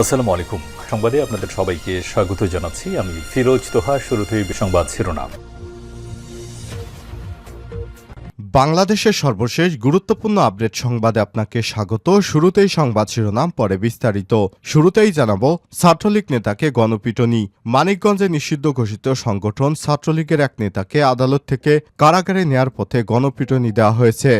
আসসালামু আলাইকুম সংবাদে আপনাদের সবাইকে স্বাগত জানাচ্ছি। আমি ফিরোজ তোহা, শুরুতেই সংবাদ শিরোনাম। বাংলাদেশের সর্বশেষ গুরুত্বপূর্ণ আপডেট সংবাদে আপনাকে স্বাগত। শুরুতেই সংবাদ শিরোনাম, পরে বিস্তারিত। শুরুতেই জানাব, ছাত্রলীগ নেতাকে গণপিটনি। মানিকগঞ্জে নিষিদ্ধ ঘোষিত সংগঠন ছাত্রলীগের এক নেতাকে আদালত থেকে কারাগারে নেয়ার পথে গণপিটনি দেওয়া হয়েছে।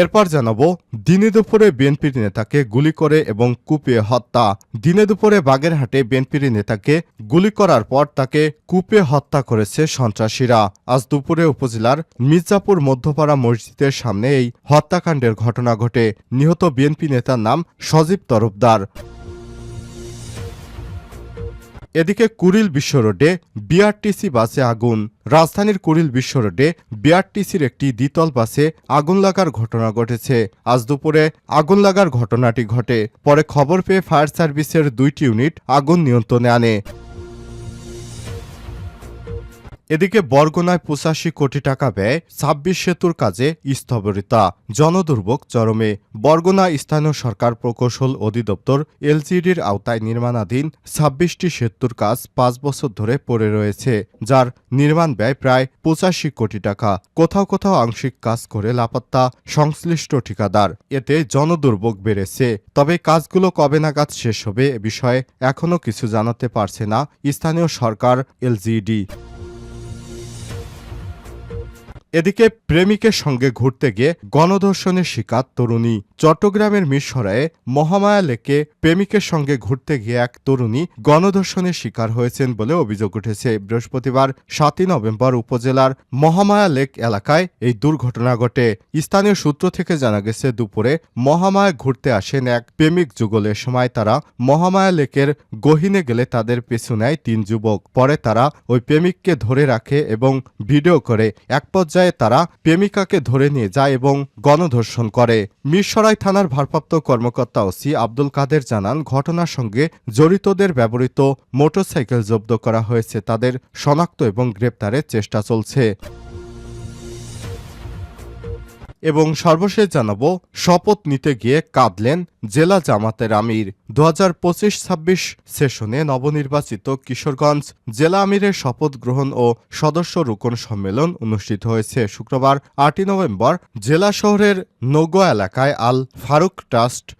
এরপর জানাব, দিনে দুপুরে বিএনপির নেতাকে গুলি করে এবং কুপিয়ে হত্যা। দিনে দুপুরে বাগেরহাটে বিএনপির নেতাকে গুলি করার পর তাকে কুপে হত্যা করেছে সন্ত্রাসীরা। আজ দুপুরে উপজেলার মির্জাপুর মধ্যপাড়া মসজিদের সামনে এই হত্যাকাণ্ডের ঘটনা ঘটে। নিহত বিএনপি নেতার নাম সজীব তরফদার। এদিকে কুড়িল বিশ্ব রোডে বিআরটিসি বাসে আগুন। রাজধানীর কুড়িল বিশ্ব রোডে বিআরটিসির একটি দ্বিতল বাসে আগুন লাগার ঘটনা ঘটেছে। আজ দুপুরে আগুন লাগার ঘটনাটি ঘটে। পরে খবর পেয়ে ফায়ার সার্ভিসের দুইটি ইউনিট আগুন নিয়ন্ত্রণে আনে। এদিকে বরগুনায় পঁচাশি কোটি টাকা ব্যয় ছাব্বিশ সেতুর কাজে স্থবিরতা। জনদুর্ভোগ চরমে। বরগুনা স্থানীয় সরকার প্রকৌশল অধিদপ্তর এলজিডির আওতায় নির্মাণাধীন ছাব্বিশটি সেতুর কাজ পাঁচ বছর ধরে পড়ে রয়েছে, যার নির্মাণ ব্যয় প্রায় পঁচাশি কোটি টাকা। কোথাও কোথাও আংশিক কাজ করে লাপাত্তা সংশ্লিষ্ট ঠিকাদার। এতে জনদুর্ভোগ বেড়েছে। তবে কাজগুলো কবে নাগাদ শেষ হবে এ বিষয়ে এখনও কিছু জানাতে পারছে না স্থানীয় সরকার এলজিডি এদিকে প্রেমিকের সঙ্গে ঘুরতে গিয়ে গণধর্ষণের শিকার তরুণী। চট্টগ্রামের মিরসরায়ে মহামায়া লেকে প্রেমিকের সঙ্গে ঘুরতে গিয়ে এক তরুণী গণধর্ষণের শিকার হয়েছেন বলে অভিযোগ উঠেছে। বৃহস্পতিবার সাতই নভেম্বর উপজেলার মহামায়া লেক এলাকায় এই দুর্ঘটনা ঘটে। স্থানীয় সূত্র থেকে জানা গেছে, দুপুরে মহামায়া ঘুরতে আসেন এক প্রেমিক যুগলের। সময় তারা মহামায়া লেকের গহিনে গেলে তাদের পিছু নেয় তিন যুবক। পরে তারা ওই প্রেমিককে ধরে রাখে এবং ভিডিও করে। এক পর্যায়ে তারা প্রেমিকাকে ধরে নিয়ে যায় এবং গণধর্ষণ করে। মিরসরাই থানার ভারপ্রাপ্ত কর্মকর্তা ওসি আব্দুল কাদের জানান, ঘটনার সঙ্গে জড়িতদের ব্যবহৃত মোটরসাইকেল জব্দ করা হয়েছে। তাদের শনাক্ত এবং গ্রেপ্তারের চেষ্টা চলছে। এবং সর্বশেষ জানাব, শপথ নিতে গিয়ে কাঁদলেন জেলা জামাতের আমির। দু হাজার পঁচিশ ছাব্বিশ সেশনে নবনির্বাচিত কিশোরগঞ্জ জেলা আমিরের শপথ গ্রহণ ও সদস্য রোকন সম্মেলন অনুষ্ঠিত হয়েছে শুক্রবার, আটই নভেম্বর। জেলা শহরের নৌগো এলাকায় আল ফারুক ট্রাস্ট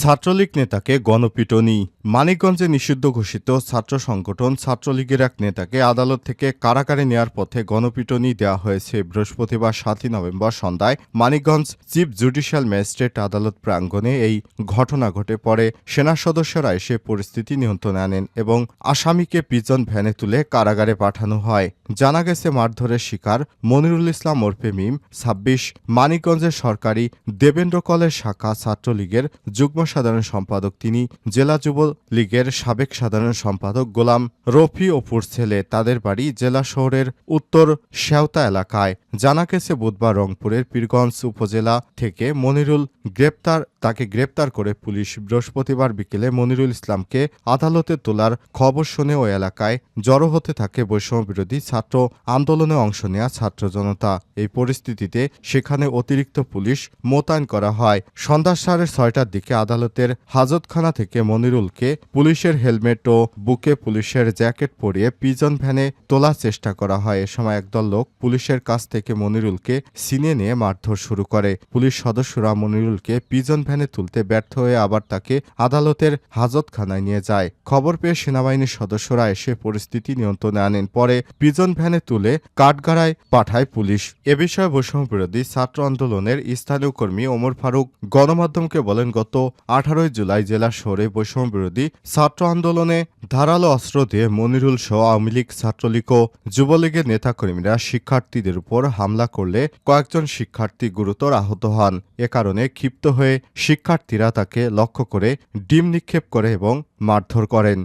ছাত্রলীগ নেতাকে গণপিটনি। মানিকগঞ্জে নিষিদ্ধ ঘোষিত ছাত্র সংগঠন ছাত্রলীগের এক নেতাকে আদালত থেকে কারাগারে নেয়ার পথে গণপিটনি দেওয়া হয়েছে বৃহস্পতিবার সাতই নভেম্বর সন্ধ্যায়। মানিকগঞ্জ চিফ জুডিশিয়াল ম্যাজিস্ট্রেট আদালত প্রাঙ্গণে এই ঘটনা ঘটে পরে সেনা সদস্যরা এসে পরিস্থিতি নিয়ন্ত্রণে আনেন এবং আসামিকে পিজন ভ্যানে তুলে কারাগারে পাঠানো হয়। জানা গেছে মারধরের শিকার মনিরুল ইসলাম ওরফে মিম, ছাব্বিশ। মানিকগঞ্জের সরকারি দেবেন্দ্র কলেজ শাখা ছাত্রলীগের যুগ্ম সাধারণ সম্পাদক তিনি জেলা যুব লীগের সাবেক সাধারণ সম্পাদক গোলাম রফি অপুর ছেলে তাদের বাড়ি জেলা শহরের উত্তর শেওতা এলাকায়। জানা গেছে, বুধবার রংপুরের পীরগঞ্জ উপজেলা থেকে মনিরুল গ্রেপ্তার তাকে গ্রেপ্তার করে পুলিশ বৃহস্পতিবার বিকেলে মনিরুল ইসলামকে আদালতে তোলার খবর শুনে ওই এলাকায় জড়ো হতে থাকে বৈষম্য বিরোধী ছাত্র আন্দোলনে অংশ নেওয়া ছাত্র জনতা। এই পরিস্থিতিতে সেখানে অতিরিক্ত পুলিশ মোতায়েন করা হয়। সন্ধ্যা সাড়ে ছয়টার দিকে আদালতের হাজতখানা থেকে মনিরুলকে পুলিশের হেলমেট ও বুকে পুলিশের জ্যাকেট পরিয়ে পিজন ভ্যানে তোলার চেষ্টা করা হয়। এ সময় একদল লোক পুলিশের কাছ থেকে মনিরুলকে সিনে নিয়ে মারধর শুরু করে। পুলিশ সদস্যরা মনিরুলকে পিজন তুলতে ব্যর্থ হয়ে আবার তাকে আদালতের হাজতখানায় নিয়ে যায়। খবর পেয়ে সেনাবাহিনীর সদস্যরা এসে পরিস্থিতি নিয়ন্ত্রণে আনেন। পরে পিজন ভ্যানে তুলে কাঠগাড়ায় পাঠায় পুলিশ। এ বিষয়ে বৈষম্য বিরোধী ছাত্র আন্দোলনের স্থানীয় কর্মী ওমর ফারুক গণমাধ্যমকে বলেন, গত আঠারোই জুলাই জেলা শহরে বৈষম্য বিরোধী ছাত্র আন্দোলনে ধারালো অস্ত্র দিয়ে মনিরুল সহ আওয়ামী লীগ ছাত্রলীগ ও যুবলীগের নেতাকর্মীরা শিক্ষার্থীদের উপর হামলা করলে কয়েকজন শিক্ষার্থী গুরুতর আহত হন। এ কারণে ক্ষিপ্ত হয়ে শিক্ষার্থীরা তাকে লক্ষ্য করে ডিম নিক্ষেপ করে এবং মারধর করেন।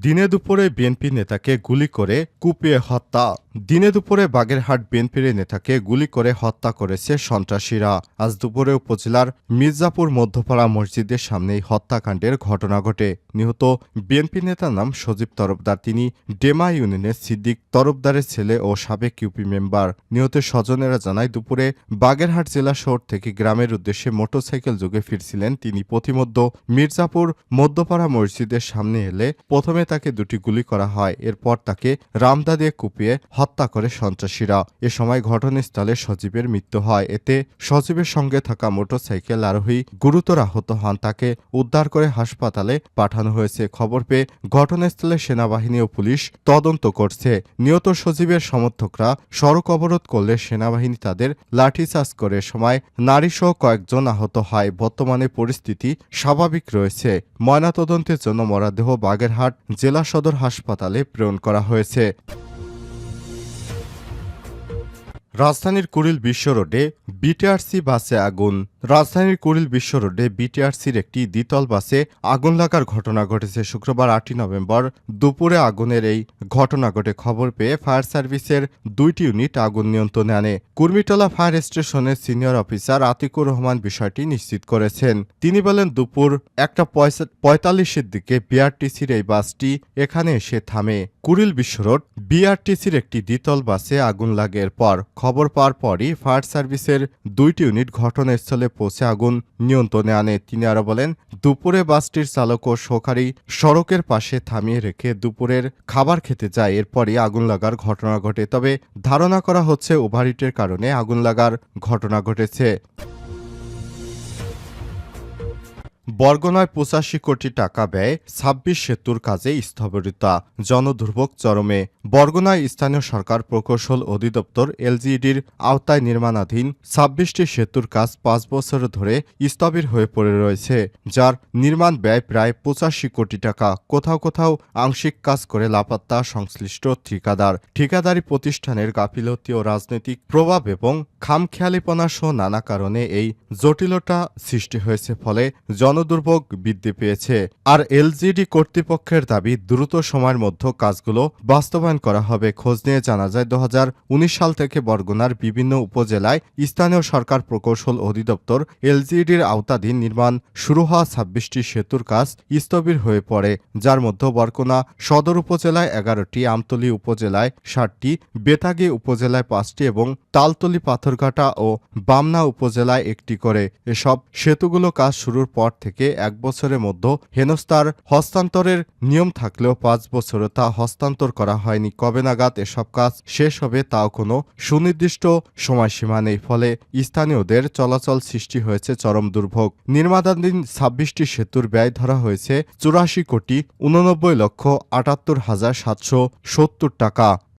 দিনে দুপুরে বিএনপি নেতাকে গুলি করে কুপিয়ে হত্যা। দিনে দুপুরে বাগেরহাট বিএনপির নেতাকে গুলি করে হত্যা করেছে সন্ত্রাসীরা। আজ দুপুরে উপজেলার মির্জাপুর মধ্যপাড়া মসজিদের সামনেই হত্যাকাণ্ডের ঘটনা ঘটে। নিহত বিএনপি নেতার নাম সজীব তরফদার, তিনি ডেমা ইউনিয়নের সিদ্দিক তরফদারের ছেলে ও সাবেক ইউপি মেম্বার। নিহতের স্বজনেরা জানায়, দুপুরে বাগেরহাট জেলা শহর থেকে গ্রামের উদ্দেশ্যে মোটরসাইকেল যোগে ফিরছিলেন তিনি। প্রতিমধ্য মির্জাপুর মধ্যপাড়া মসজিদের সামনে এলে প্রথমে তাকে দুটি গুলি করা হয়, এরপর তাকে রামদা দিয়ে কুপিয়ে হত্যা করে সন্ত্রাসীরা। এ সময় ঘটনাস্থলে সজীবের মৃত্যু হয়। এতে সজীবের সঙ্গে থাকা মোটরসাইকেল আরোহী গুরুতর আহত হন। তাকে উদ্ধার করে হাসপাতালে পাঠানো হয়েছে। খবর পেয়ে ঘটনাস্থলে সেনাবাহিনী ও পুলিশ তদন্ত করছে। নিহত সজীবের সমর্থকরা সড়ক অবরোধ করলে সেনাবাহিনী তাদের লাঠিচার্জ করে। সময় নারীসহ কয়েকজন আহত হয়। বর্তমানে পরিস্থিতি স্বাভাবিক রয়েছে। ময়নাতদন্তের জন্য মরাদেহ বাগেরহাট জেলা সদর হাসপাতালে প্রেরণ করা হয়েছে। রাজধানীর কুড়িল বিশ্ব রোডে বিটিআরসি বাসে আগুন। রাজধানীর কুড়িল বিশ্ব রোডে বিটিআরসির একটি দ্বিতল বাসে আগুন লাগার ঘটনা ঘটেছে শুক্রবার আটই নভেম্বর। দুপুরে আগুনের এই ঘটনা ঘটে খবর পেয়ে ফায়ার সার্ভিসের দুইটি ইউনিট আগুন নিয়ন্ত্রণে আনে। কুর্মিটোলা ফায়ার স্টেশনের সিনিয়র অফিসার আতিকুর রহমান বিষয়টি নিশ্চিত করেছেন। তিনি বলেন, দুপুর একটা পঁয়তাল্লিশের দিকে বিআরটিসির এই বাসটি এখানে এসে থামে। কুড়িল বিশ্ব রোড বিআরটিসির একটি দ্বিতল বাসে আগুন লাগের পর খবর পাওয়ার পরই ফায়ার সার্ভিসের দুইটি ইউনিট ঘটনাস্থলে পৌঁছে আগুন নিয়ন্ত্রণে আনে। তিনি আরও বলেন, দুপুরে বাসটির চালক ও সহকারী সড়কের পাশে থামিয়ে রেখে দুপুরের খাবার খেতে যায়। এরপরই আগুন লাগার ঘটনা ঘটে। তবে ধারণা করা হচ্ছে, ওভারহিটের কারণে আগুন লাগার ঘটনা ঘটেছে। বর্গনয় পঁচাশি কোটি টাকা ব্যয় ছাব্বিশ সেতুর কাজে স্থবিরতা। জনদুর্ভোগ চরমে। বর্গনয় স্থানীয় সরকার প্রকৌশল অধিদপ্তর এলজিইডির আওতায় নির্মাণাধীন ছাব্বিশটি সেতুর কাজ পাঁচ বছর ধরে স্থবির হয়ে পড়ে রয়েছে, যার নির্মাণ ব্যয় প্রায় পঁচাশি কোটি টাকা। কোথাও কোথাও আংশিক কাজ করে লাপাত্তা সংশ্লিষ্ট ঠিকাদার। ঠিকাদারি প্রতিষ্ঠানের গাফিলতি ও রাজনৈতিক প্রভাব এবং খামখেয়ালিপনা সহ নানা কারণে এই জটিলতা সৃষ্টি হয়েছে, ফলে জনদুর্ভোগ বৃদ্ধি পেয়েছে। আর এলজিডি কর্তৃপক্ষের দাবি, দ্রুত সময়ের মধ্যে কাজগুলো বাস্তবায়ন করা হবে। খোঁজ নিয়ে জানা যায় দু হাজার উনিশ সাল থেকে বরগুনার বিভিন্ন উপজেলায় স্থানীয় সরকার প্রকৌশল অধিদপ্তর এলজিডির আওতাধীন নির্মাণ শুরু হওয়া ছাব্বিশটি সেতুর কাজ স্থবির হয়ে পড়ে। যার মধ্যে বরগুনা সদর উপজেলায় এগারোটি, আমতলী উপজেলায় ষাটটি, বেতাগী উপজেলায় পাঁচটি এবং তালতলি পাথরঘাটা ও বামনা উপজেলায় একটি করে। এসব সেতুগুলো কাজ শুরুর পর থেকে এক বছরের মধ্যে হেনস্তার হস্তান্তরের নিয়ম থাকলেও পাঁচ বছরে তা হস্তান্তর করা হয়নি। কবে নাগাদ এসব কাজ শেষ হবে তাও কোনো সুনির্দিষ্ট সময়সীমা নেই। ফলে স্থানীয়দের চলাচল সৃষ্টি হয়েছে চরম দুর্ভোগ। নির্মাণাধীন ছাব্বিশটি সেতুর ব্যয় ধরা হয়েছে চুরাশি কোটি উননব্বই লক্ষ আটাত্তর হাজার সাতশো সত্তর টাকা।